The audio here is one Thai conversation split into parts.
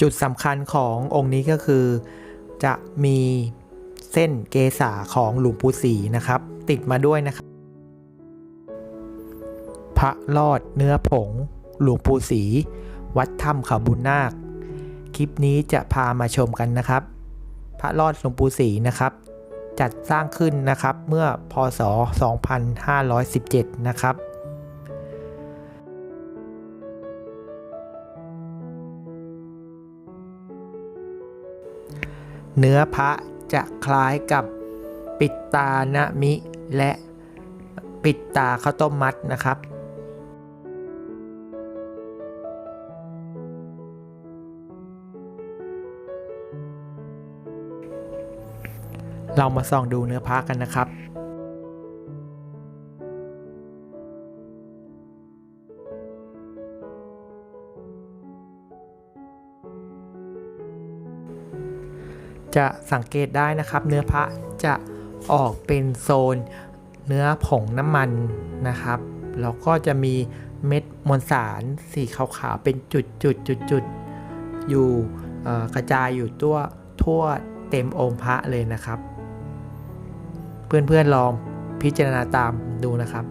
จุดสำคัญขององค์นี้ก็คือ จะมีเส้นเกษาของหลวงปู่ศรีนะครับ ติดมาด้วยนะครับ พระลอดเนื้อผง หลวงปู่ศรีวัดถ้ำเขาบุญนาค คลิปนี้จะพามาชมกันนะครับ พระลอดหลวงปู่ศรีนะครับ จัดสร้างขึ้นนะครับเมื่อพศ 2517 นะครับ เนื้อพระจะคล้ายกับปิดตานะมิและปิดตาข้าวต้มมัดนะครับเรามาส่องดูเนื้อพระกันนะครับ จะสังเกตได้นะครับ เนื้อพระจะออกเป็นโซนเนื้อผงน้ำมันนะครับแล้วก็จะมีเม็ดมวลสารสีขาวๆเป็นจุดจุดจุดจุดๆอยู่กระจายอยู่ตัวทั่วเต็มองค์พระเลยนะครับ เพื่อนๆลองพิจารณาตามดูนะครับ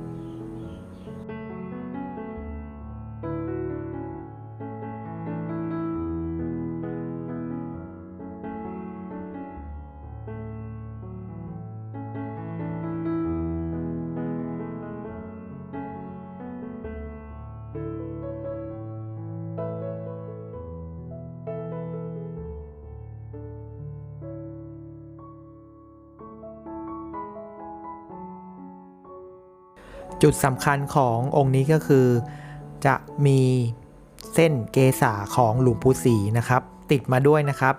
จุดสำคัญขององค์นี้ก็คือ จะมีเส้นเกษาของหลวงปู่ศรีนะครับ ติดมาด้วยนะครับ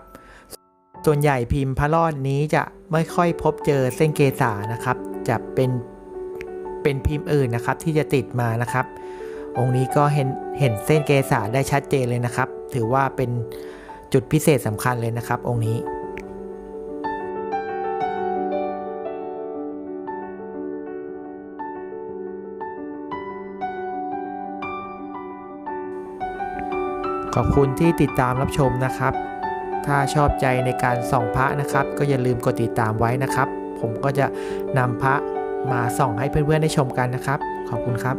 ส่วนใหญ่พิมพ์พระรอดนี้จะไม่ค่อยพบเจอเส้นเกษานะครับ จะเป็นเป็นพิมพ์อื่นนะครับ ที่จะติดมานะครับ องค์นี้ก็เห็นเห็นเส้นเกษาได้ชัดเจนเลยนะครับ ถือว่าเป็นจุดพิเศษสำคัญเลยนะครับ องค์นี้ ขอบคุณที่ติดตามรับชมนะครับ ถ้าชอบใจในการส่องพระนะครับ ก็อย่าลืมกดติดตามไว้นะครับ ผมก็จะนำพระมาส่องให้เพื่อนๆได้ชมกันนะครับ ขอบคุณครับ